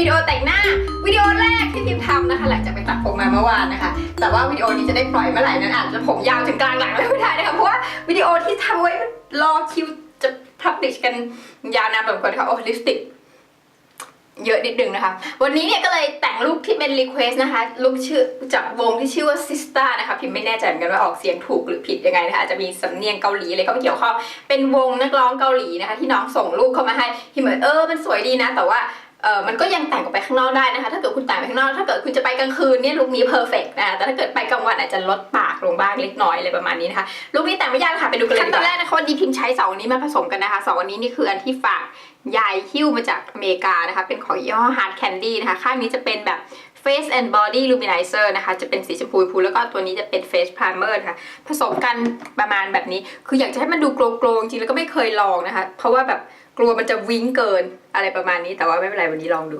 วิดีโอแต่งหน้าวิดีโอแรกที่พิมทำนะคะ หลังจากไปตัดผมมาเมื่อวานนะคะ แต่ว่าวิดีโอนี้จะได้ปล่อยเมื่อไหร่นั้นอาจจะผมยาวถึงกลางหลังแล้วไม่ได้นะคะเพราะว่าวิดีโอที่ทำไว้รอคิวจะพับลิชกันยาวนานแบบคนค่ะโอ้ลิปสติกเยอะนิดนึงนะคะ วันนี้เนี่ยก็เลยแต่งลุคที่เป็นรีเควสนะคะลุคชื่อจากวงที่ชื่อว่า Sista นะคะ พิมไม่แน่ใจเหมือนกันว่าออกเสียงถูกหรือผิดยังไงนะคะอาจจะมีสำเนียงเกาหลีอะไรเข้ามาเกี่ยวข้องเป็นวงนักร้องเกาหลีนะคะ ที่น้องส่งรูปเข้ามาให้พิมเหมือนเออมันสวยดีนะ แต่ว่า เออมันก็ยังแต่งออกไปข้างนอกได้นะคะ ถ้าเกิดคุณแต่งไปข้างนอก ถ้าเกิดคุณจะไปกลางคืนเนี่ยลุคนี้เพอร์เฟกต์นะคะแต่ถ้าเกิดไปกลางวันอาจจะลดปากลงบ้างเล็กน้อยอะไรประมาณนี้นะคะลุคนี้แต่งไม่ยากค่ะไปดูกันเลยขั้นตอนแรกนะคะวันนี้พิมใช้สองอันนี้มาผสมกันนะคะสองอันนี้นี่คืออันที่ฝากยายหิ้วมาจากอเมริกานะคะเป็นของยี่ห้อ Hard Candy นะคะข้างนี้จะเป็นแบบ Face and Body Luminizer นะคะ จะเป็นสีชมพูพูแล้วก็ตัวนี้จะเป็น Face Primer นะคะผสมกันประมาณแบบนี้ คืออยากจะให้มันดูโกลๆจริงแล้วก็ไม่เคยลองนะคะ เพราะว่าแบบ กลัวมันจะวิ้งเกินอะไรประมาณนี้ แต่ว่าไม่เป็นไรวันนี้ลองดู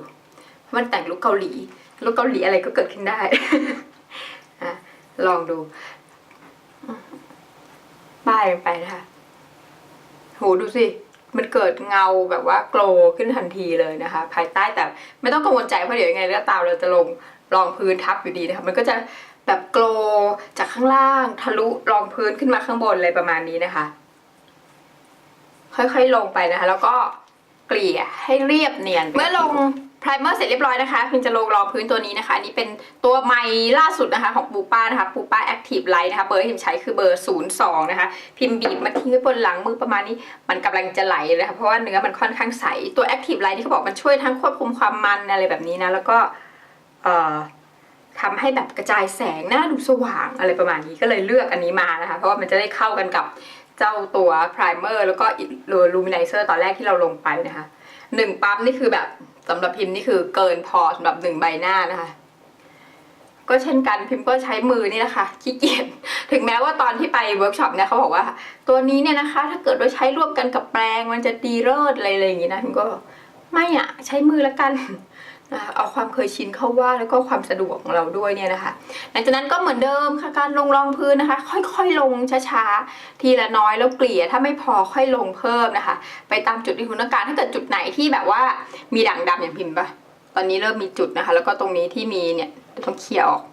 มันแต่งลุคเกาหลีลุคเกาหลีอะไรก็เกิดขึ้นได้อะลองดูป้ายไปนะคะโหดูสิมันเกิดเงาแบบว่าโกลขึ้นทันทีเลยนะคะ ภายใต้แต่ไม่ต้องกังวลใจเพราะเดี๋ยวยังไงแล้วตาเราจะลงรองพื้นทับอยู่ดีนะคะมันก็จะแบบโกลจากข้างล่างทะลุรองพื้นขึ้นมาข้างบนอะไรประมาณนี้นะคะ ค่อยๆลงไปนะคะ แล้วก็เกลี่ยให้เรียบเนียน เมื่อลงไพรเมอร์เสร็จเรียบร้อยนะคะพิมจะลงรองพื้นตัวนี้นะคะอันนี้เป็นตัวใหม่ล่าสุดนะคะของปูป้านะคะปูป้าแอคทีฟไลท์นะคะเบอร์ที่พิมใช้คือเบอร์ 02 นะคะ พิมพ์บีบมาทิ้งไว้บนหลังมือประมาณนี้ มันกำลังจะไหลเลยค่ะเพราะว่าเนื้อมันค่อนข้างใส ตัว Active Light ที่เขาบอกมันช่วยทั้งควบคุมความมันอะไรแบบนี้นะแล้วก็เอ่อทำให้แบบกระจายแสงหน้าดูสว่างอะไรประมาณนี้ก็เลยเลือกอันนี้มานะคะ เพราะว่ามันจะได้เข้ากันกับ เจ้าตัว Primer แล้วก็ลูมิ n นเซอร์ตอนแรกที่เราลงไปนะคะหนึ่งปั๊มนี่คือแบบสำหรับพิมพ์นี่คือเกินพอสำหรับหนึ่งใบหน้านะคะ ก็เช่นกันพิมพ์ก็ใช้มือนี่แหละค่ะขี้เกียจถึงแม้ว่าตอนที่ไปเวิร์กช็อปเนี่ยเขาบอกว่า ตัวนี้เนี่ยนะคะ ถ้าเกิดว่าใช้ร่วมกันกับแปรงมันจะดีเลิศอะไรอะไรอย่างงี้นะพิมก็ไม่อะใช้มือละกัน เอาความเคยชินเข้าว่าแล้วก็ความสะดวกของเราด้วยเนี่ยนะคะ หลังจากนั้นก็เหมือนเดิมค่ะการลงรองพื้นนะคะ ค่อยๆลงช้าๆทีละน้อยแล้วเกลี่ยถ้าไม่พอค่อยลงเพิ่มนะคะ ไปตามจุดที่คุณต้องการถ้าเกิดจุดไหนที่แบบว่ามีด่างดำอย่างพิมพ์ปะตอนนี้เริ่มมีจุดนะคะ แล้วก็ตรงนี้ที่มีเนี่ยต้องเคลียออก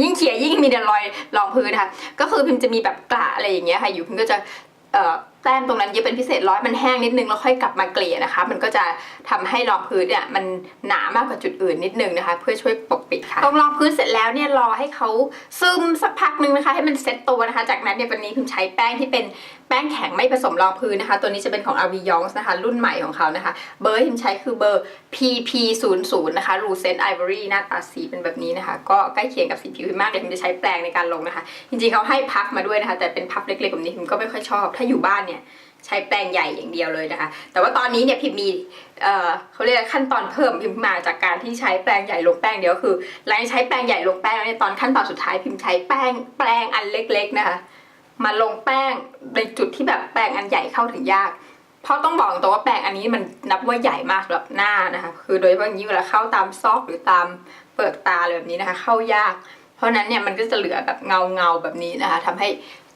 ยิ่งเขี่ยยิ่งมีแต่รอยรองพื้นนะคะก็คือพิมจะมีแบบกระอะไรอย่างเงี้ยค่ะอยู่พิมก็จะเอ่อ แต้มตรงนั้นเยอะเป็นพิเศษร้อยมันแห้งนิดนึงแล้วค่อยกลับมาเกลี่ยนะคะ มันก็จะทำให้รองพื้นเนี่ยมันหนามากกว่าจุดอื่นนิดนึงนะคะ เพื่อช่วยปกปิดค่ะตรงรองพื้นเสร็จแล้วเนี่ยรอให้เขาซึมสักพักนึงนะคะ ให้มันเซ็ตตัวนะคะ จากนั้นเนี่ยวันนี้พิมใช้แป้งที่เป็นแป้งแข็งไม่ผสมรองพื้นนะคะ ตัวนี้จะเป็นของ a v i y o n s นะคะ รุ่นใหม่ของเขานะคะ เบอร์ที่พิมใช้คือเบอร์ PP 0 0 นะคะ Lucent Ivory หน้าตาสีเป็นแบบนี้นะคะ ก็ใกล้เคียงกับสีผิวพิมมากเลยพิมจะใช้แปรงในการลงนะคะ จริงๆเขาให้พับมาด้วยนะคะ แต่เป็นพับเล็กๆแบบนี้พิมก็ไม่ค่อยชอบ ถ้าอยู่บ้านเนี่ยใช้แปรงใหญ่อย่างเดียวเลยนะคะ แต่ว่าตอนนี้เนี่ยพิมมีเอ่อเขาเรียกขั้นตอนเพิ่มพิมมาจากการที่ใช้แปรงใหญ่ลงแป้งเดียวคือหลังใช้แปรงใหญ่ลงแป้งแล้วเนี่ยตอนขั้นตอนสุดท้ายพิมใช้แป้งแปรงอันเล็ก ๆ นะคะ มาลงแป้งในจุดที่แบบแปรงอันใหญ่เข้าถึงยาก เพราะต้องบอกตรงว่าแปรงอันนี้มันนับว่าใหญ่มากสำหรับหน้านะคะ คือโดยเฉพาะอย่งทีเวลาเข้าตามซอกหรือตามเปลือกตาอะไรแบบนี้นะคะ เข้ายาก เพราะนั้นเนี่ยมันก็จะเหลือแบบเงาเงาแบบนี้นะคะทำให้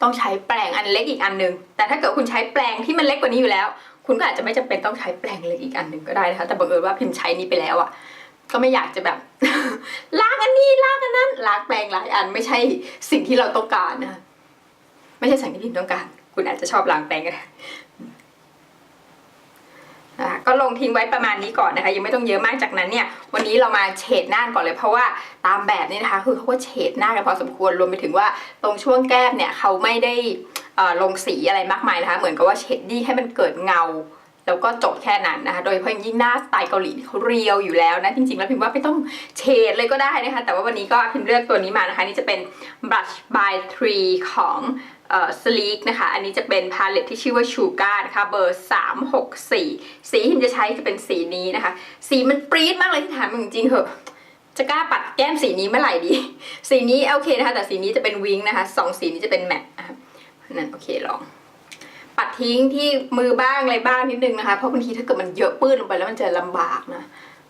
ต้องใช้แปรงอันเล็กอีกอันหนึง แต่ถ้าเกิดคุณใช้แปรงที่มันเล็กกว่านี้อยู่แล้ว คุณก็อาจจะไม่จำเป็นต้องใช้แปรงเล็กอีกอันหนึ่งก็ได้นะคะ แต่บังเอิญว่าพิมพ์ใช้นี้ไปแล้วอะ่ะก็ไม่อยากจะแบบล้างอันนี้ล้างอันนั้นล้างแปรงหลายอันไม่ใช่สิ่งที่เราต้องการนะคะ ไม่ใช่สิ่งที่พิมต้องการ คุณอาจจะชอบล้างแปรงก็ได้อะก็ลงทิ้งไว้ประมาณนี้ก่อนนะคะ ยังไม่ต้องเยอะมากจากนั้นเนี่ย วันนี้เรามาเฉดหน้าก่อนเลยเพราะว่าตามแบบนี้นะคะ คือเขาก็เฉดหน้ากันพอสมควรรวมไปถึงว่าตรงช่วงแก้มเนี่ยเขาไม่ได้อ่อลงสีอะไรมากมายนะคะ เหมือนกับว่าเฉดดี้ให้มันเกิดเงา แล้วก็จบแค่นั้นนะคะ โดยเฉพาะอย่างยิ่งหน้าสไตล์เกาหลีเขาเรียวอยู่แล้วนะจริงๆ แล้วพิมพ์ว่าไม่ต้องเฉดเลยก็ได้นะคะ แต่ว่าวันนี้ก็พิมพ์เลือกตัวนี้มานะคะ นี่จะเป็น brush by tree ของ เอ่อ sleek นะคะ อันนี้จะเป็นพาเลตที่ชื่อว่า sugar นะคะ เบอร์ 364 สีที่พิมจะใช้จะเป็นสีนี้นะคะ สีมันปรี๊ดมากเลยที่ถามจริงๆเหอะจะกล้าปัดแก้มสีนี้เมื่อไหร่ดี สีนี้โอเคนะคะ แต่สีนี้จะเป็นวิงนะคะสองสีนี้จะเป็นแมตต์นะคะนั่นโอเคลอง ปัดทิ้งที่มือบ้างอะไรบ้างนิดนึงนะคะ เพราะบางทีถ้าเกิดมันเยอะปื้นลงไปแล้วมันจะลำบากนะ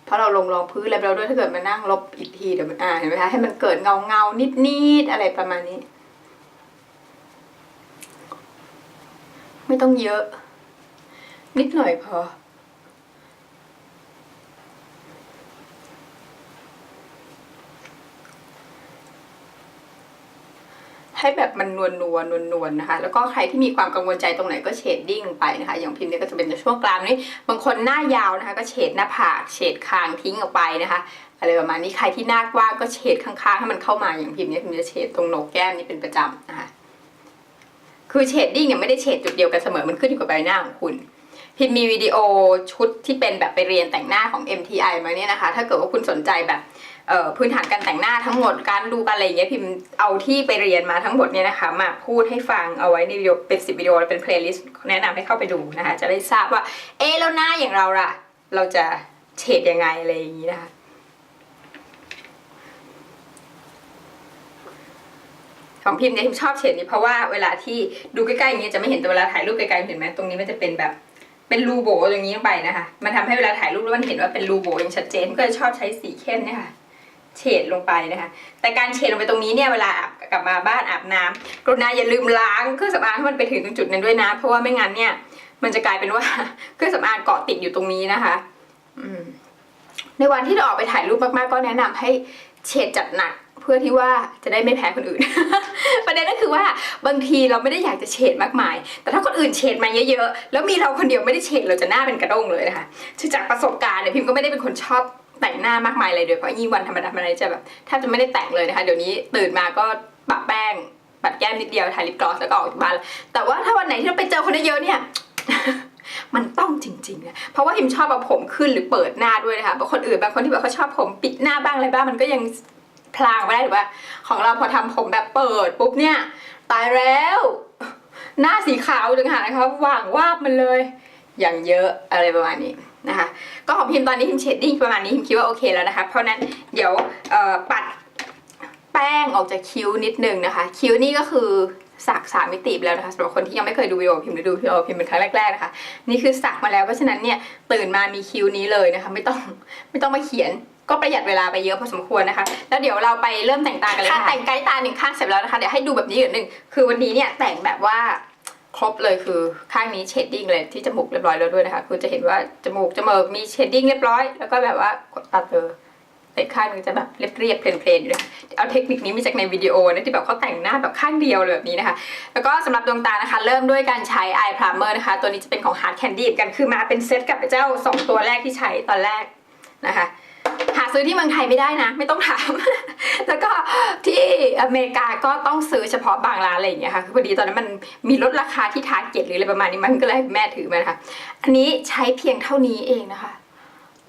เพราะเราลงรองพื้นอะไรไปแล้วด้วยถ้าเกิดมานั่งลบอีกทีเดี๋ยวมันอ่าเห็นไหมคะให้มันเกิดเงาเงานิดๆอะไรประมาณนี้ ไม่ต้องเยอะ นิดหน่อยพอ ให้แบบมันนวลนวลนวลนวลนะคะ แล้วก็ใครที่มีความกังวลใจตรงไหนก็เชดดิ้งไปนะคะ อย่างพิมพ์เนี้ยก็จะเป็นช่วงกลางนี้ บางคนหน้ายาวนะคะ ก็เฉดหน้าผากเฉดคางทิ้งออกไปนะคะอะไรประมาณนี้ใครที่หน้ากว้างก็เฉดข้างๆให้มันเข้ามาอย่างพิมพ์เนี้ยพิมพ์จะเฉดตรงโหนกแก้มนี่เป็นประจำนะคะ คือเชดดิ้งเนี่ยไม่ได้เฉดจุดเดียวกันเสมอมันขึ้นอยู่กับใบหน้าของคุณ พิมพ์มีวิดีโอชุดที่เป็นแบบไปเรียนแต่งหน้าของ MTI มาเนี่ยนะคะ ถ้าเกิดว่าคุณสนใจแบบพื้นฐานการแต่งหน้าทั้งหมดการดูการอะไรอย่างเงี้ยพิมพ์เอาที่ไปเรียนมาทั้งหมดเนี่ยนะคะมาพูดให้ฟังเอาไว้ในวิดีโอเป็นสิบวิดีโอเป็นเพลย์ลิสต์แนะนำให้เข้าไปดูนะคะจะได้ทราบว่าเอะแล้วหน้าอย่างเราล่ะ เราจะเฉดยังไงอะไรอย่างงี้นะคะ ของพิมพ์เนี่ยพิมชอบเฉดนี้เพราะว่าเวลาที่ดูใกล้ๆอย่างเงี้ยจะไม่เห็นแต่เวลาถ่ายรูปไกลๆเห็นไหมตรงนี้มันจะเป็นแบบเป็นรูโบอย่างนี้ลงไปนะคะ มันทำให้เวลาถ่ายรูปแล้วมันเห็นว่าเป็นรูโบอย่างชัดเจนก็จะชอบใช้สีเข้มเนี่ยค่ะเฉดลงไปนะคะ แต่การเฉดลงไปตรงนี้เนี่ยเวลาอาบกลับมาบ้านอาบน้ำกรุณาอย่าลืมล้างเครื่องสำอางให้มันไปถึงตรงจุดนั้นด้วยนะ เพราะว่าไม่งั้นเนี่ย มันจะกลายเป็นว่าเครื่องสำอางเกาะติดอยู่ตรงนี้นะคะ อืมในวันที่เราออกไปถ่ายรูปมากๆก็แนะนำให้เฉดจัดหนัก พื่อที่ว่าจะได้ไม่แพ้คนอื่น ประเด็นก็คือว่าบางทีเราไม่ได้อยากจะเฉดมากมาย แต่ถ้าคนอื่นเฉดมาเยอะๆ แล้วมีเราคนเดียวไม่ได้เฉดเราจะหน้าเป็นกระด้งเลยนะคะคือจากประสบการณ์เนี่ยพิมก็ไม่ได้เป็นคนชอบแต่งหน้ามากมายเลยโดยเฉพาะยิ่งวันธรรมดาธรรมดาจะแบบแทบจะไม่ได้แต่งเลยนะคะ เดี๋ยวนี้ตื่นมาก็ปะแป้งปัดแก้มนิดเดียวทาลิปกลอสแล้วก็ออกจากบ้านแต่ว่าถ้าวันไหนที่เราไปเจอคนเยอะเนี่ยมันต้องจริงๆนะเพราะว่าพิมชอบเอาผมขึ้นหรือเปิดหน้าด้วยนะคะบางคนอื่นบางคนที่แบบเขาชอบผมปิดหน้าบ้างอะไรบ้างมันก็ยัง พลางไปได้หรือว่า ของเราพอทำผมแบบเปิดปุ๊บเนี่ย ตายแล้ว หน้าสีขาวจังหากนะคะว่างวาบมันเลย อย่างเยอะอะไรประมาณนี้นะคะ ก็ของพิมพ์ตอนนี้พิมเชดดิ้งประมาณนี้พิมคิดว่าโอเคแล้วนะคะ เพราะนั้นเดี๋ยวปัดแป้งออกจากคิ้วนิดนึงนะคะ คิ้วนี่ก็คือสักสามมิติไปแล้วนะคะสำหรับคนที่ยังไม่เคยดูวิดีโอพิมหรือดูวิดีโอพิมเป็นครั้งแรกๆนะคะ นี่คือสักมาแล้วเพราะฉะนั้นเนี่ยตื่นมามีคิ้วนี้เลยนะคะ ไม่ต้องไม่ต้องมาเขียน ก็ประหยัดเวลาไปเยอะพอสมควรนะคะ แล้วเดี๋ยวเราไปเริ่มแต่งตากันเลยค่ะ แต่งไกด์ตาหนึ่งข้างเสร็จแล้วนะคะ เดี๋ยวให้ดูแบบนี้อีกหนึ่ง คือวันนี้เนี่ยแต่งแบบว่าครบเลยคือข้างนี้เชดดิ้งเลยที่จมูกเรียบร้อยแล้วด้วยนะคะคือจะเห็นว่าจมูกจมูกมีเชดดิ้งเรียบร้อย แล้วก็แบบว่าตัดเลยแต่อีกข้างนึงจะแบบเรียบๆเพลนๆอยู่เอาเทคนิคนี้มาจากในวิดีโอนะที่แบบเขาแต่งหน้าแบบข้างเดียวเลยแบบนี้นะคะ แล้วก็สำหรับดวงตานะคะ เริ่มด้วยการใช้ eye primer นะคะ ตัวนี้จะเป็นของ Hard Candy กันคือมาเป็นเซตกับเจ้า 2 ตัวแรกที่ใช้ตอนแรกนะคะ หาซื้อที่เมืองไทยไม่ได้นะ ไม่ต้องถาม แล้วก็ที่อเมริกาก็ต้องซื้อเฉพาะบางร้านอะไรอย่างเงี้ยค่ะคือพอดีตอนนั้นมันมีลดราคาที่ทาร์เก็ตหรืออะไรประมาณนี้มันก็เลยให้แม่ถือมานะคะอันนี้ใช้เพียงเท่านี้เองนะคะ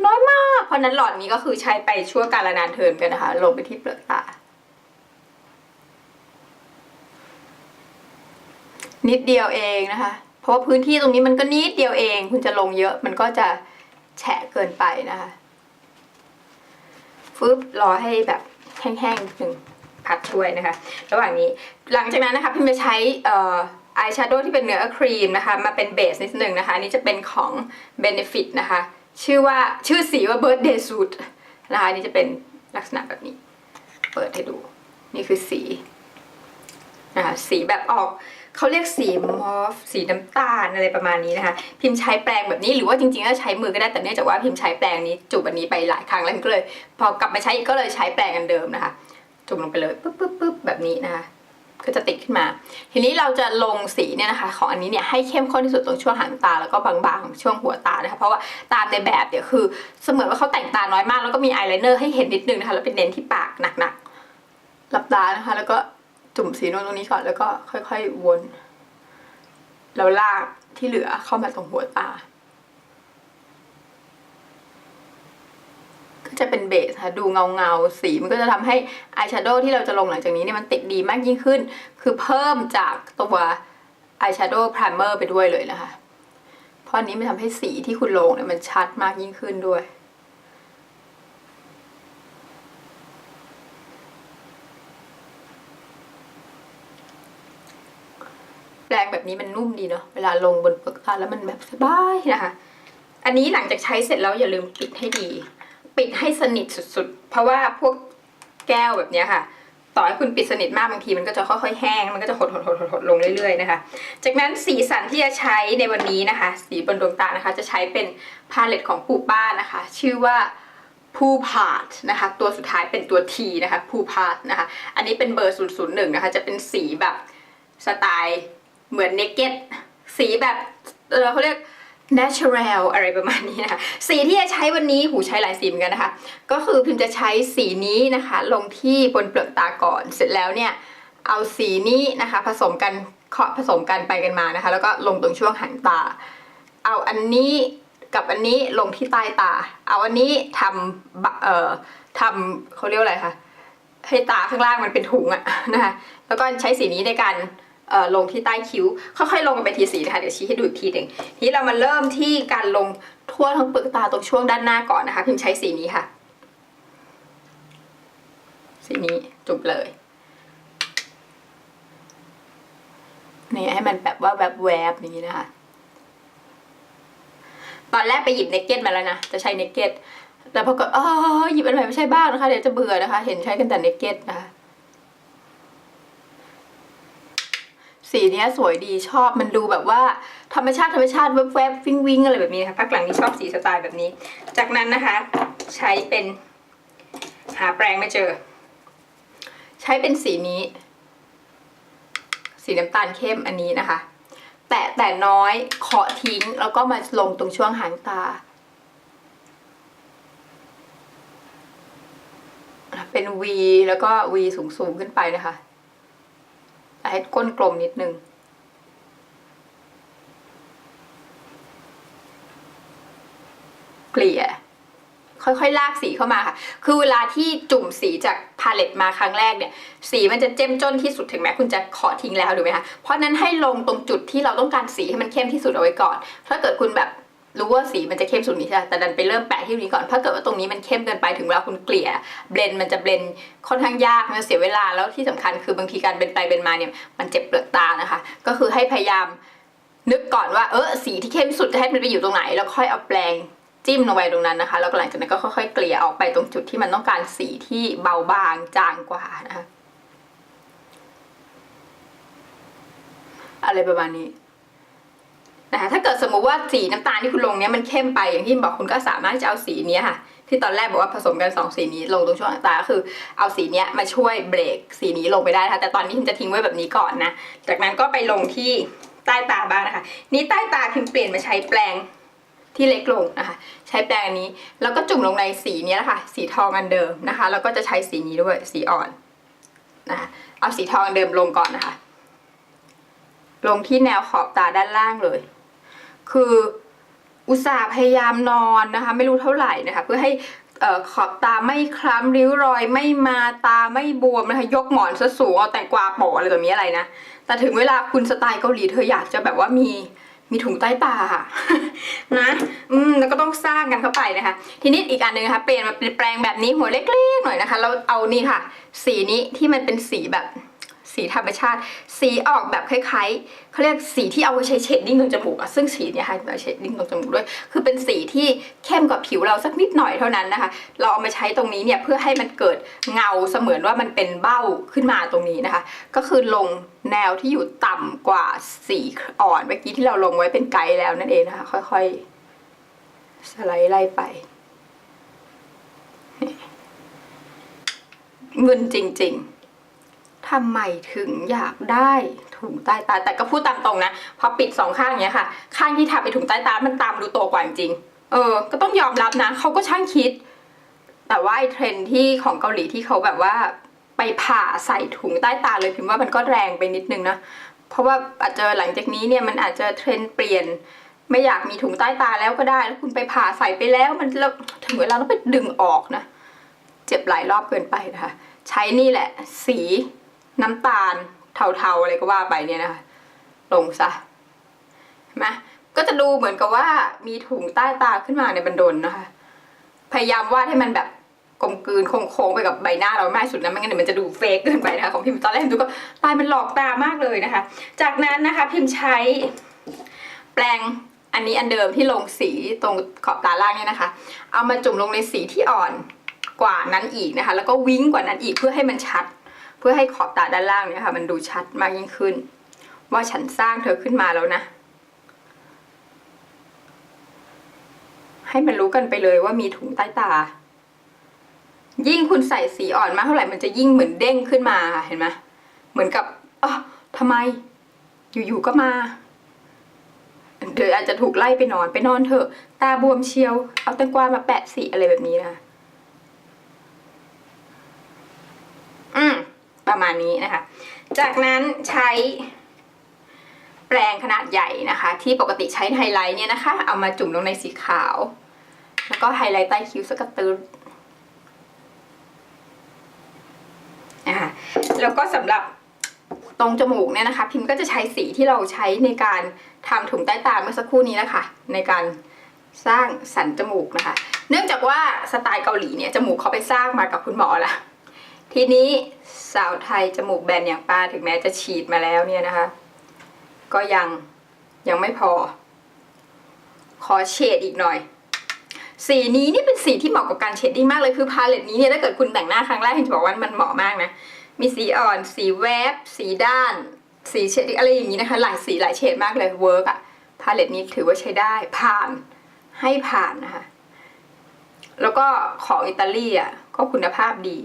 น้อยมาก เพราะนั้นหลอดนี้ก็คือใช้ไปชั่วกาลนานเทินกันนะคะ ลงไปที่เปลือกตา นิดเดียวเองนะคะ เพราะว่าพื้นที่ตรงนี้มันก็นิดเดียวเอง คุณจะลงเยอะมันก็จะแฉะเกินไปนะคะ ฟึบรอให้แบบแห้งๆนิดนึงพัดช่วยนะคะ ระหว่างนี้หลังจากนั้นนะคะพิมจะใช้เอ่ออายแชโดว์ที่เป็นเนื้อครีมนะคะมาเป็นเบสนิดนึงนะคะ อันนี้จะเป็นของ Benefit นะคะ ชื่อว่าชื่อสีว่า Birthday Suit นะคะอันนี้จะเป็นลักษณะแบบนี้ เปิดให้ดู นี่คือสี สีแบบออกเขาเรียกสีมอฟสีน้ำตาลอะไรประมาณนี้นะคะ พิมพ์ใช้แปรงแบบนี้หรือว่าจริงๆก็ใช้มือก็ได้แต่เนื่องจากว่าพิมพ์ใช้แปรงนี้จุบอันนี้ไปหลายครั้งแล้วก็เลย พอกลับมาใช้อีกก็เลยใช้แปรงอันเดิมนะคะ จุ่มลงไปเลยปุ๊บปุ๊บปุ๊บแบบนี้นะคะก็จะติดขึ้นมา ทีนี้เราจะลงสีเนี่ยนะคะ ของอันนี้เนี่ยให้เข้มข้นที่สุดตรงช่วงหางตาแล้วก็บางๆ ช่วงหัวตานะคะ เพราะว่าตามในแบบเดี๋ยวคือ เสมือนว่าเขาแต่งตาน้อยมาก แล้วก็มีอายไลเนอร์ให้เห็นนิดนึงนะคะ แล้วเป็นเน้นที่ปากหนักๆหลับตานะคะ แล้วก็ จุ่มสีนวลตรงนี้ก่อนแล้วก็ค่อยๆวนแล้วลากที่เหลือเข้ามาตรงหัวตา ก็จะเป็นเบสค่ะดูเงาเงาสีมันก็จะทำให้อายแชโดว์ที่เราจะลงหลังจากนี้เนี่ยมันติดดีมากยิ่งขึ้น คือเพิ่มจากตัวอายแชโดว์พรายเมอร์ไปด้วยเลยนะคะ เพราะอันนี้มันทำให้สีที่คุณลงเนี่ยมันชัดมากยิ่งขึ้นด้วย แปรงแบบ นี้มันนุ่มดีเนาะเวลาลงบนเปลือกตาแล้วมันแบบสบายนะคะ อันนี้หลังจากใช้เสร็จแล้วอย่าลืมปิดให้ดี ปิดให้สนิทสุดๆ เพราะว่าพวกแก้วแบบนี้ค่ะ ต่อให้คุณปิดสนิทมากบางทีมันก็จะค่อยๆแห้ง มันก็จะหดๆๆๆลงเรื่อยๆนะคะ จากนั้นสีสันที่จะใช้ในวันนี้นะคะ สีบนดวงตานะคะ จะใช้เป็นพาเลตของปูป้านะคะ ชื่อว่าผู้พาดนะคะ ตัวสุดท้ายเป็นตัว T นะคะผู้พาดนะคะ อันนี้เป็นเบอร์ 001 นะคะ จะเป็นสีแบบสไตล์ เหมือนเนกเก็ตสีแบบเออเขาเรียก natural อะไรประมาณนี้นะคะสีที่จะใช้วันนี้หูใช้หลายสีเหมือนกันนะคะ ก็คือพิมพ์จะใช้สีนี้นะคะ ลงที่บนเปลือกตาก่อนเสร็จแล้วเนี่ยเอาสีนี้นะคะ ผสมกันเคาะผสมกันไปกันมานะคะ แล้วก็ลงตรงช่วงหางตา เอาอันนี้กับอันนี้ลงที่ใต้ตา เอาอันนี้ทำบะเอ่อทำเขาเรียกอะไรคะให้ตาข้างล่างมันเป็นถุงอะนะคะแล้วก็ใช้สีนี้ในการ ลงที่ใต้คิ้ว ค่อยๆ ลงไปทีสีนะคะเดี๋ยวชี้ให้ดูอีกทีหนึ่งทีนี้เรามาเริ่มที่การลงทั่วทั้งเปลือกตาตรงช่วงด้านหน้าก่อนนะคะ พิมพ์ใช้สีนี้ค่ะ สีนี้จุบเลยนี่ให้มันแบบว่าแบบแวบอย่างนี้นะคะ ตอนแรกไปหยิบเนกเก็ตมาแล้วนะ จะใช้เนกเก็ตแต่พอก็เออหยิบอันใหม่ไม่ใช่บ้างนะคะ เดี๋ยวจะเบื่อนะคะ เห็นใช้กันแต่เนกเก็ตนะคะ สีเนี้ยสวยดีชอบมันดูแบบว่าธรรมชาติธรรมชาติแวบแวบวิ่งวิ่งอะไรแบบนี้นะคะพักหลังนี้ชอบสีสไตล์แบบนี้ จากนั้นนะคะ ใช้เป็น หาแปรงไม่เจอ ใช้เป็นสีนี้ สีน้ำตาลเข้มอันนี้นะคะ แตะแต่น้อยเคาะทิ้งแล้วก็มาลงตรงช่วงหางตา เป็น V แล้วก็ V สูงสูงๆขึ้นไปนะคะ แต่ให้ก้นกลมนิดนึง เกลี่ย ค่อยๆ ลากสีเข้ามาค่ะ คือเวลาที่จุ่มสีจากพาเลตมาครั้งแรกเนี่ย สีมันจะเจ้มจนที่สุดถึงแม้คุณจะเคาะทิ้งแล้วถูกไหมคะ เพราะฉะนั้นให้ลงตรงจุดที่เราต้องการสีให้มันเข้มที่สุดเอาไว้ก่อน ถ้าเกิดคุณแบบ รู้ว่าสีมันจะเข้มสุดนี้ใช่ไหมแต่ดันไปเริ่มแปะที่นี้ก่อน ถ้าเกิดว่าตรงนี้มันเข้มเกินไปถึงเวลาคุณเกลี่ย เบลนมันจะเบลนค่อนข้างยาก มันจะเสียเวลา แล้วที่สำคัญคือบางทีการเบลนไปเบลนมาเนี่ย มันเจ็บเปลือกตานะคะ ก็คือให้พยายามนึกก่อนว่า เออสีที่เข้มสุดจะให้มันไปอยู่ตรงไหน แล้วค่อยเอาแปรงจิ้มลงไปตรงนั้นนะคะ แล้วหลังจากนั้นก็ค่อยๆเกลี่ยออกไปตรงจุดที่มันต้องการสีที่เบาบางจางกว่านะคะ อะไรประมาณนี้ นะคะถ้าเกิดสมมุติว่าสีน้ำตาลที่คุณลงเนี้ยมันเข้มไปอย่างที่บอกคุณก็สามารถจะเอาสีเนี้ยค่ะ ที่ตอนแรกบอกว่าผสมกันสองสีนี้ลงตรงช่วงตาก็คือเอาสีเนี้ยมาช่วยเบรกสีนี้ลงไปได้นะคะแต่ตอนนี้พิมจะทิ้งไว้แบบนี้ก่อนนะจากนั้นก็ไปลงที่ใต้ตาบ้างนะคะ นี่ใต้ตาพิมเปลี่ยนมาใช้แปรงที่เล็กลงนะคะ ใช้แปรงอันนี้แล้วก็จุ่มลงในสีนี้แหละค่ะ สีทองอันเดิมนะคะ แล้วก็จะใช้สีนี้ด้วยสีอ่อนนะคะเอาสีทองเดิมลงก่อนนะคะ ลงที่แนวขอบตาด้านล่างเลย คืออุตส่าห์พยายามนอนนะคะ ไม่รู้เท่าไหร่นะคะ เพื่อให้ออขอบตาไม่คล้ำริ้วรอยไม่มาตาไม่บวมนะคะยกหมอนซะสูงเอาแต่งกวาโปะอะไรแบบนี้อะไรนะ แต่ถึงเวลาคุณสไตล์เกาหลีเธออยากจะแบบว่ามีมีถุงใต้ตาค่ะนะ อืมแล้วก็ต้องสร้างกันเข้าไปนะคะ ทีนี้อีกอันหนึ่งนะคะเปลี่ยนมาเป็นแปลงแบบนี้หัวเล็กๆหน่อยนะคะแล้วเอานี่ค่ะ สีนี้ที่มันเป็นสีแบบ สีธรรมชาติ สีออกแบบคล้ายๆเขาเรียกสีที่เอาไว้ใช้เชดดิ้งตรงจมูกอะซึ่งสีเนี่ยค่ะเอาเชดดิ้งตรงจมูกด้วย คือเป็นสีที่เข้มกว่าผิวเราสักนิดหน่อยเท่านั้นนะคะ เราเอามาใช้ตรงนี้เนี่ยเพื่อให้มันเกิดเงาเสมือนว่ามันเป็นเบ้าขึ้นมาตรงนี้นะคะ ก็คือลงแนวที่อยู่ต่ำกว่าสีอ่อนเมื่อกี้ที่เราลงไว้เป็นไกด์แล้วนั่นเองนะคะ ค่อยๆสไลด์ไล่ไปเงินจริง ๆ ทำไมถึงอยากได้ถุงใต้ตา แต่ก็พูดตามตรงนะพอปิดสองข้างเนี้ยค่ะ ข้างที่ทำเป็นถุงใต้ตา มันตามดูโตกว่าจริง เออ ก็ต้องยอมรับนะเขาก็ช่างคิด แต่ว่าไอ้เทรนที่ของเกาหลีที่เขาแบบว่าไปผ่าใส่ถุงใต้ตาเลยพิมพ์ว่ามันก็แรงไปนิดนึงนะ เพราะว่าอาจจะหลังจากนี้เนี่ยมันอาจจะเทรนเปลี่ยนไม่อยากมีถุงใต้ตาแล้วก็ได้ แล้วคุณไปผ่าใส่ไปแล้วมันแล้วถึงเวลาต้องไปดึงออกนะ เจ็บหลายรอบเกินไปนะคะ ใช้นี่แหละ สี น้ำตาลเทาๆอะไรก็ว่าไปเนี่ยนะคะลงซะนไหมก็จะดูเหมือนกับว่ามีถุงใต้ตาขึ้นมาในบันดลนะคะ พยายามวาดให้มันแบบกลมกลืนโค้งๆไปกับใบหน้าเราไม่ให้สุดนะไม่งั้นเดี๋ยวมันจะดูเฟกเกินไปนะคะของพิมพ์ตอนแรกดูก็ตายมันหลอกตามากเลยนะคะ จากนั้นนะคะพิมพ์ใช้แปรงอันนี้อันเดิมที่ลงสีตรงขอบตาล่างเนี่ยนะคะ เอามาจุ่มลงในสีที่อ่อนกว่านั้นอีกนะคะ แล้วก็วิ้งกว่านั้นอีกเพื่อให้มันชัด เพื่อให้ขอบตาด้านล่างเนี่ยค่ะมันดูชัดมากยิ่งขึ้น ว่าฉันสร้างเธอขึ้นมาแล้วนะ ให้มันรู้กันไปเลยว่ามีถุงใต้ตา ยิ่งคุณใส่สีอ่อนมากเท่าไหร่มันจะยิ่งเหมือนเด้งขึ้นมาค่ะเห็นไหมเหมือนกับอ๋อทำไม อยู่ๆก็มาเดี๋ยวอาจจะถูกไล่ไปนอนไปนอนเถอะ ตาบวมเชียว เอาแตงกวามาแปะสีอะไรแบบนี้นะคะอืม ประมาณนี้นะคะ จากนั้นใช้แปรงขนาดใหญ่นะคะ ที่ปกติใช้ไฮไลท์เนี่ยนะคะ เอามาจุ่มลงในสีขาว แล้วก็ไฮไลท์ใต้คิ้วสกกระตือนะคะแล้วก็สำหรับตรงจมูกเนี่ยนะคะ พิมพ์ก็จะใช้สีที่เราใช้ในการทำถุงใต้ตาเมื่อสักครู่นี้นะคะ ในการสร้างสันจมูกนะคะ เนื่องจากว่าสไตล์เกาหลีเนี่ยจมูกเขาไปสร้างมากับคุณหมอละทีนี้ สาวไทยจมูกแบนอย่างป้าถึงแม้จะฉีดมาแล้วเนี่ยนะคะ ก็ยังยังไม่พอ ขอเฉดอีกหน่อย สีนี้นี่เป็นสีที่เหมาะกับการเชดดิ้งมากเลยคือพาเลตนี้เนี่ยถ้าเกิดคุณแต่งหน้าครั้งแรกเห็นจะบอกว่ามันเหมาะมากนะ มีสีอ่อน สีแวบ สีด้าน สีเชดดิ้งอะไรอย่างนี้นะคะ หลายสีหลายเฉดมากเลยเวิร์กอะพาเลตนี้ถือว่าใช้ได้ผ่านให้ผ่านนะคะ แล้วก็ของอิตาลีอะก็คุณภาพดี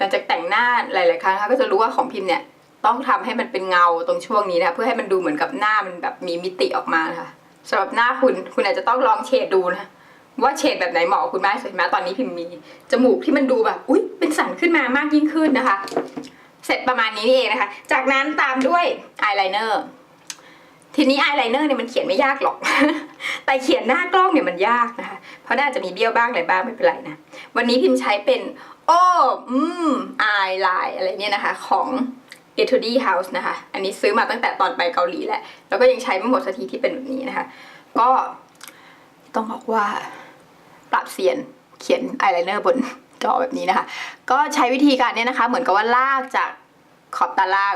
หลังจากแต่งหน้าหลาย ๆ ครั้งนะคะก็จะรู้ว่าของพิมพ์เนี่ยต้องทำให้มันเป็นเงาตรงช่วงนี้นะเพื่อให้มันดูเหมือนกับหน้ามันแบบมีมิติออกมานะคะสำหรับหน้าคุณคุณอาจจะต้องลองเฉดดูนะว่าเฉดแบบไหนเหมาะกับคุณมากสุดไหมตอนนี้พิมพ์มีจมูกที่มันดูแบบอุ้ยเป็นสันขึ้นมามากยิ่งขึ้นนะคะ เสร็จประมาณนี้นี่เองนะคะ จากนั้นตามด้วยอายไลเนอร์ทีนี้อายไลเนอร์เนี่ยมันเขียนไม่ยากหรอก แต่เขียนหน้ากล้องเนี่ยมันยากนะคะ เพราะน่าจะมีเบี้ยวบ้างอะไรบ้างไม่เป็นไรนะ วันนี้พิมพ์ใช้เป็น โอ้อืมอายไลน์อะไรเนี่ยนะคะ ของ e t u d y House นะคะ อันนี้ซื้อมาตั้งแต่ตอนไปเกาหลีแหละ แล้วก็ยังใช้ไม่หมดสักทีที่เป็นแบบนี้นะคะ ก็ต้องบอกว่าปรับเสียนเขียนอายไลเนอร์บนจอแบบนี้นะคะ ก็ใช้วิธีการเนี้ยนะคะ เหมือนกับว่าลากจากขอบตาล่าง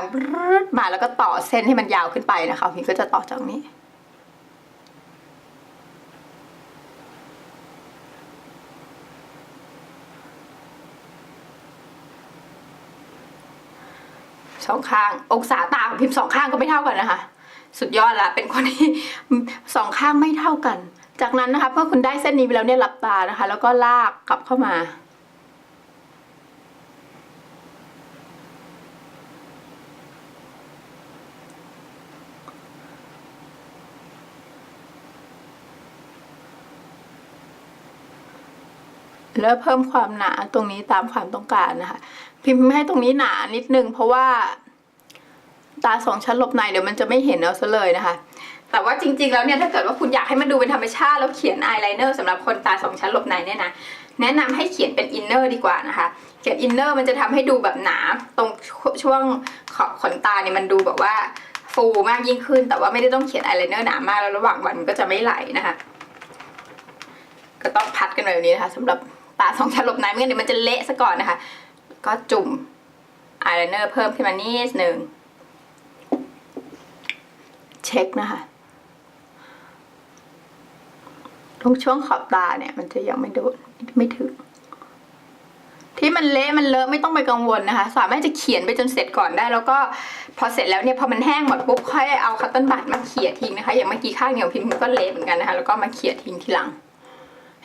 มาแล้วก็ต่อเส้นให้มันยาวขึ้นไปนะคะพิมก็จะต่อจากนี้ สองข้าง องศาตาของพิมพ์สองข้างก็ไม่เท่ากันนะคะ สุดยอดละเป็นคนที่สองข้างไม่เท่ากัน จากนั้นนะคะเมื่อคุณได้เส้นนี้ไปแล้วเนี่ยหลับตานะคะ แล้วก็ลากกลับเข้ามา แล้วเพิ่มความหนาตรงนี้ตามความต้องการนะคะ พิมพ์ให้ตรงนี้หนานิดนึงเพราะว่า ตาสองชั้นหลบในเดี๋ยวมันจะไม่เห็นเอาซะเลยนะคะ แต่ว่าจริง ๆ แล้วเนี่ยถ้าเกิดว่าคุณอยากให้มันดูเป็นธรรมชาติแล้วเขียนอายไลเนอร์สำหรับคนตาสองชั้นหลบในเนี่ยนะแนะนำให้เขียนเป็นอินเนอร์ดีกว่านะคะ เขียนอินเนอร์มันจะทำให้ดูแบบหนาตรงช่วงขอบขนตาเนี่ยมันดูแบบว่าฟูมากยิ่งขึ้น แต่ว่าไม่ได้ต้องเขียนอายไลเนอร์หนามากแล้วระหว่างวันมันก็จะไม่ไหลนะคะ ก็ต้องพัดกันแบบนี้นะคะสำหรับ ตาสองชั้นหลบในไม่งั้นเดี๋ยวมันจะเละซะก่อนนะคะ ก็จุ่มอายไลเนอร์เพิ่มขึ้นมานิดนึงเช็คนะคะตรงช่วงขอบตาเนี่ย มันจะยังไม่โดนไม่ถึง ที่มันเละมันเลอะไม่ต้องไปกังวลนะคะ สามารถจะเขียนไปจนเสร็จก่อนได้ แล้วก็พอเสร็จแล้วเนี่ยพอมันแห้งหมดปุ๊บค่อยเอาคัตเติ้ลบัตมาเขี่ยทิ้งนะคะ อย่างเมื่อกี้ข้างเดียวพิมพ์ก็เละเหมือนกันนะคะแล้วก็มาเขี่ยทิ้งทีหลัง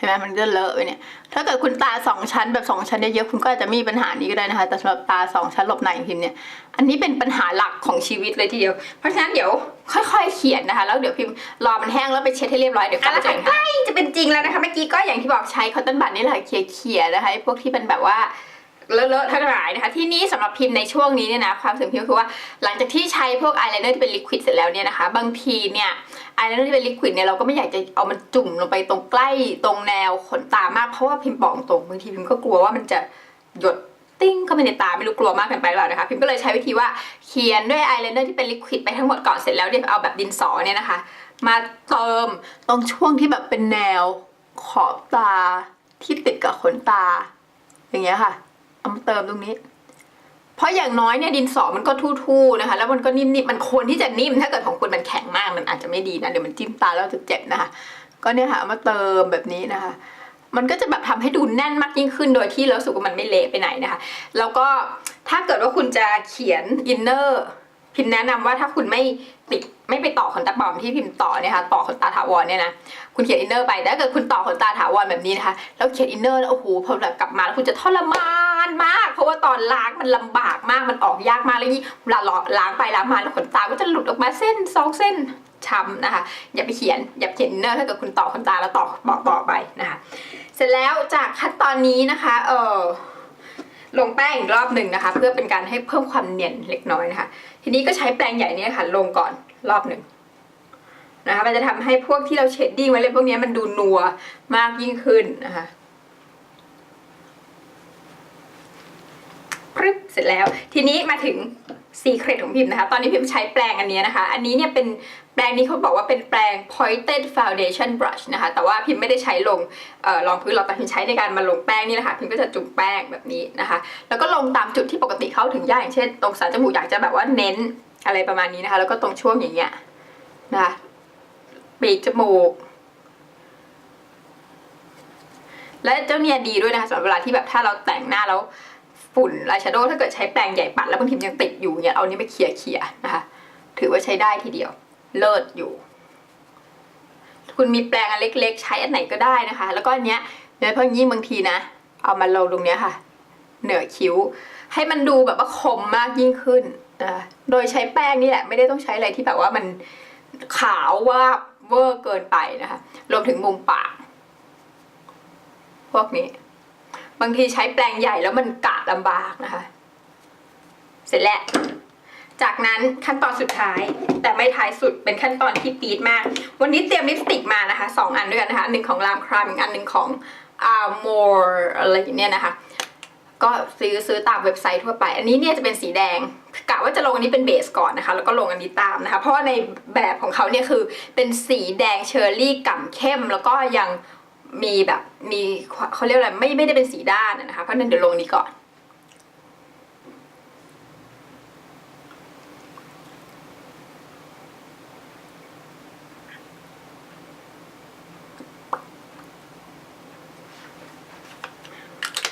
ห็นไหมมันก็เลอะไปเนี่ย ถ้าเกิดคุณตาสองชั้นแบบสองชั้นเยอะๆคุณก็อาจจะมีปัญหานี้ก็ได้นะคะ แต่สำหรับตาสองชั้นหลบในของพิมพ์เนี่ย อันนี้เป็นปัญหาหลักของชีวิตเลยทีเดียว เพราะฉะนั้นเดี๋ยวค่อย ๆ เขียนนะคะ แล้วเดี๋ยวพิมพ์รอมันแห้งแล้วไปเช็ดให้เรียบร้อยเดี๋ยวกลับมาเจอกันค่ะใกล้จะเป็นจริงแล้วนะคะ เมื่อกี้ก็อย่างที่บอกใช้คอตตอนบัดนี่แหละเขี่ยๆนะคะไอ้พวกที่เป็นแบบว่า เลอะๆทั้งหลายนะคะ ที่นี้สำหรับพิมพ์ในช่วงนี้เนี่ยนะความรู้สึกพิมพ์คือว่าหลังจากที่ใช้พวกอายไลเนอร์ที่เป็นลิควิดเสร็จแล้วเนี่ยนะคะ บางทีเนี่ยอายไลเนอร์ที่เป็นลิควิดเนี่ยเราก็ไม่อยากจะเอามันจุ่มลงไปตรงใกล้ตรงแนวขนตามากเพราะว่าพิมพ์บอกตรงบางทีพิมพ์ก็กลัวว่ามันจะหยดติ้งเข้าไปในตาไม่รู้กลัวมากเกินไปหรือเปล่านะคะพิมพ์ก็เลยใช้วิธีว่าเขียนด้วยอายไลเนอร์ที่เป็นลิควิดไปทั้งหมดก่อนเสร็จแล้วเนี่ยวเอาแบบดินสอเนี่ยนะคะ มาเติมตรงช่วงที่แบบเป็นแนวขอบตาที่ติดกับขนตา อย่างเงี้ยค่ะ เอามาเติมตรงนี้ เพราะอย่างน้อยเนี่ยดินสอมันก็ทู่ๆนะคะ แล้วมันก็นิ่มๆมันควรที่จะนิ่ม ถ้าเกิดของคุณมันแข็งมากมันอาจจะไม่ดีนะเดี๋ยวมันจิ้มตาแล้วจะเจ็บนะคะ ก็เนี่ยค่ะเอามาเติมแบบนี้นะคะ มันก็จะแบบทำให้ดูแน่นมากยิ่งขึ้นโดยที่เรารู้สึกว่ามันไม่เละไปไหนนะคะ แล้วก็ถ้าเกิดว่าคุณจะเขียนอินเนอร์ พิมพ์แนะนำว่าถ้าคุณไม่ติดไม่ไปต่อขนตาปลอมที่พิมพ์ต่อเนี่ยค่ะต่อขนตาถาวรเนี่ยนะคุณเขียนอินเนอร์ไปแต่ถ้าเกิดคุณต่อขนตาถาวรแบบนี้นะคะแล้วเขียนอินเนอร์แล้วโอ้โหพอแบบกลับมาแล้วคุณจะทรมานมาก เพราะว่าตอนล้างมันลำบากมากมันออกยากมากแล้วยิ่เวลาล้างไปล้างมาแล้วขนตาก็จะหลุดออกมาเส้นสองเส้นช้ำนะคะ อย่าไปเขียนอย่าเขียนอินเนอร์ถ้าเกิดคุณต่อขนตาแล้วต่อต่อต่อไปนะคะ เสร็จแล้วจากขั้นตอนนี้นะคะ เออ ลงแป้งอีกรอบหนึ่งนะคะ เพื่อเป็นการให้เพิ่มความเนียนเล็กน้อยนะคะ ทีนี้ก็ใช้แปรงใหญ่นี้ค่ะ ลงก่อนรอบหนึ่งนะคะมันจะทำให้พวกที่เราเชดดิ้งไว้เลยพวกนี้มันดูนัวมากยิ่งขึ้นนะคะปรึ๊บ เสร็จแล้ว ทีนี้มาถึงซีเครตของพิมพ์นะคะ ตอนนี้พิมพ์ใช้แปรงอันนี้นะคะ อันนี้เนี่ยเป็นแปรงนี้เขาบอกว่าเป็นแปรง pointed foundation brush นะคะ แต่ว่าพิมพ์ไม่ได้ใช้ลงออรองพื้นหรอกแต่พิมพ์ใช้ในการมาลงแป้งนี่แหละค่ะ พิมพ์ก็จะจุ่มแป้งแบบนี้นะคะ แล้วก็ลงตามจุดที่ปกติเข้าถึงยากอย่างเช่น ตรงสันจมูกอยากจะแบบว่าเน้นอะไรประมาณนี้นะคะ แล้วก็ตรงช่วงอย่างเงี้ยนะคะปีกจมูกและเจ้าเนี่ยดีด้วยนะคะสำหรับเวลาที่แบบถ้าเราแต่งหน้าแล้ว ฝุ่นอายแชโดว์ถ้าเกิดใช้แปรงใหญ่ปัดแล้วบางทีมันยังติดอยู่เนี่ยเอานี้ไปเขี่ยเขี่ยนะคะ ถือว่าใช้ได้ทีเดียว เลิศอยู่ คุณมีแปรงอันเล็ก ๆ ใช้อันไหนก็ได้นะคะ แล้วก็อันเนี้ยโดยเฉพาะยิ่งบางทีนะ เอามาลงตรงเนี้ยค่ะ เหนือคิ้ว ให้มันดูแบบว่าคมมากยิ่งขึ้นนะโดยใช้แป้งนี่แหละไม่ได้ต้องใช้อะไรที่แบบว่ามันขาวว่าเวอร์เกินไปนะคะ รวมถึงมุมปาก พวกนี้ บางทีใช้แปรงใหญ่แล้วมันกะลำบากนะคะ เสร็จแล้ว จากนั้นขั้นตอนสุดท้าย แต่ไม่ท้ายสุดเป็นขั้นตอนที่ปี๊ดมาก วันนี้เตรียมลิปสติกมานะคะสองอันด้วยกันนะคะหนึ่งของรามครามอีกอันหนึ่งของ Armor อะไรอย่างเนี้ยนะคะ ก็ซื้อซื้อตามเว็บไซต์ทั่วไป อันนี้เนี่ยจะเป็นสีแดงกะว่าจะลงอันนี้เป็นเบสก่อนนะคะ แล้วก็ลงอันนี้ตามนะคะ เพราะว่าในแบบของเขาเนี่ยคือเป็นสีแดงเชอร์รี่ก่ำเข้มแล้วก็ยัง มีแบบมีเขาเรียกอะไรไม่ไม่ได้เป็นสีด้านนะคะ เพราะนั้นเดี๋ยวลงนี้ก่อน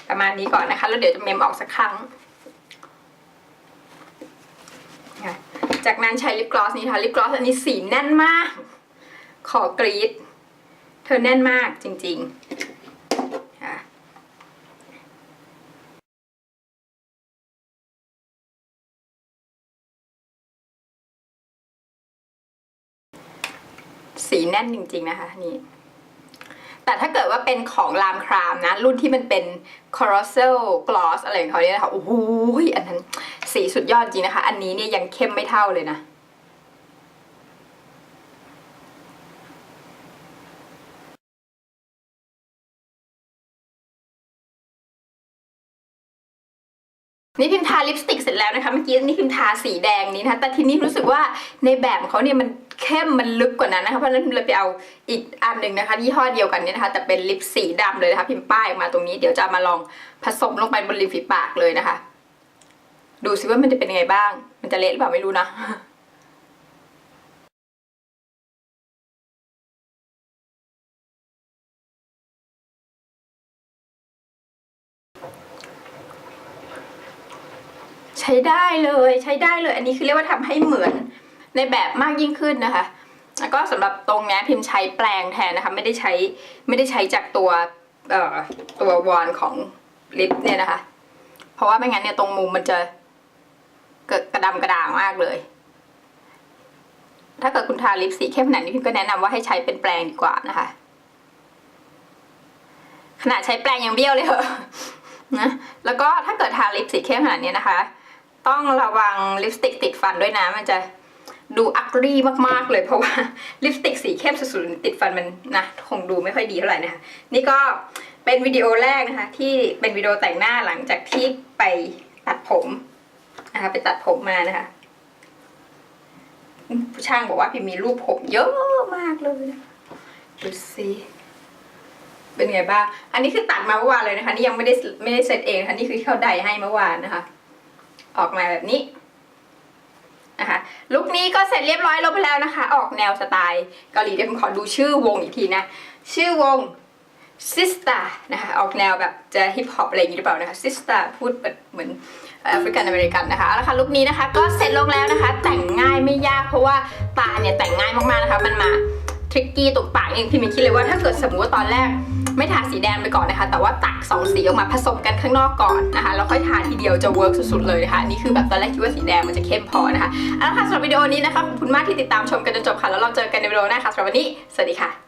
ประมาณนี้ก่อนนะคะ แล้วเดี๋ยวจะเมมออกสักครั้ง จากนั้นใช้ลิปกลอสนี้ค่ะลิปกลอสอันนี้สีแน่นมาก ขอกรีด เธอแน่นมากจริงๆค่ะสีแน่นจริงๆนะคะนี่ แต่ถ้าเกิดว่าเป็นของรามครามนะ รุ่นที่มันเป็น c o r o s e l Gloss อะไรของเขาเนี่ยนะคะโอ้โหอันนั้นสีสุดยอดจริงนะคะ อันนี้เนี่ยยังเข้มไม่เท่าเลยนะ นี่พิมพ์ทาลิปสติกเสร็จแล้วนะคะเมื่อกี้นี่พิมพ์ทาสีแดงนี้นะคะแต่ทีนี้รู้สึกว่าในแบบของเขาเนี่ยมันเข้มมันลึกกว่านั้นนะคะเพราะฉะนั้นพิมเลยไปเอาอีกอันหนึ่งนะคะยี่ห้อเดียวกันเนี่ยนะคะแต่เป็นลิปสีดำเลยนะคะพิมพ์ป้ายออกมาตรงนี้เดี๋ยวจะมาลองผสมลงไปบนริมฝีปากเลยนะคะ ดูซิว่ามันจะเป็นยังไงบ้าง มันจะเละหรือเปล่าไม่รู้นะ ช้ได้เลยใช้ได้เลย อันนี้คือเรียกว่าทำให้เหมือนในแบบมากยิ่งขึ้นนะคะ แล้วก็สำหรับตรงนี้พิมพ์ใช้แปรงแทนนะคะ ไม่ได้ใช้ไม่ได้ใช้จากตัวเอ่อตัววอนของลิปเนี่ยนะคะ เพราะว่าไม่งั้นเนี่ยตรงมุมมันจะเกิดกระดำกระด่างมากเลย ถ้าเกิดคุณทาลิปสีเข้มขนาดนี้พิมก็แนะนำว่าให้ใช้เป็นแปรงดีกว่านะคะ ขนาดใช้แปรงยังเบี้ยวเลยเหรอนะ แล้วก็ถ้าเกิดทาลิปสีเข้มขนาดนี้นะคะ ต้องระวังลิปสติกติดฟันด้วยนะ มันจะดูอักรีมากๆเลยเพราะว่าลิปสติกสีเข้มสุดๆติดฟันมันนะคงดูไม่ค่อยดีเท่าไหร่นะคะนี่ก็เป็นวิดีโอแรกนะคะ ที่เป็นวิดีโอแต่งหน้าหลังจากที่ไปตัดผมนะคะไปตัดผมมานะคะผู้ช่างบอกว่าพิมมีรูปผมเยอะมากเลยดูสิเป็นไงบ้าง อันนี้คือตัดมาเมื่อวานเลยนะคะ นี่ยังไม่ได้ไม่ได้เซตเองนะคะนี่คือที่เขาไดให้เมื่อวานนะคะ ออกมาแบบนี้นะคะลุคนี้ก็เสร็จเรียบร้อยลงไปแล้วนะคะ ออกแนวสไตล์เกาหลีเดี๋ยวผมขอดูชื่อวงอีกทีนะ ชื่อวงซิสตานะคะออกแนวแบบจะฮิปฮอปอะไรอย่างนี้หรือเปล่านะคะซิสตาพูดแบบเหมือนแอฟริกันอเมริกันนะคะเอาละค่ะลุคนี้นะคะ ก็เสร็จลงแล้วนะคะ แต่งง่ายไม่ยากเพราะว่าตาเนี่ยแต่งง่ายมากๆนะคะ มันมาทริกกี้ตรงปากเองพี่มินคิดเลยว่าถ้าเกิดสมมติว่าตอนแรก ไม่ทาสีแดงไปก่อนนะคะ แต่ว่าตักสองสีออกมาผสมกันข้างนอกก่อนนะคะแล้วค่อยทาทีเดียวจะเวิร์กสุดๆเลยนะคะนนี่คือแบบตอนแรกคิดว่าสีแดงมันจะเข้มพอนะคะเอาละค่ะสำหรับวิดีโอนี้นะคะขอบคุณมากที่ติดตามชมกันจนจบค่ะแล้วเราเจอกันในวิดีโอหน้าค่ะสำหรับวันนี้สวัสดีค่ะ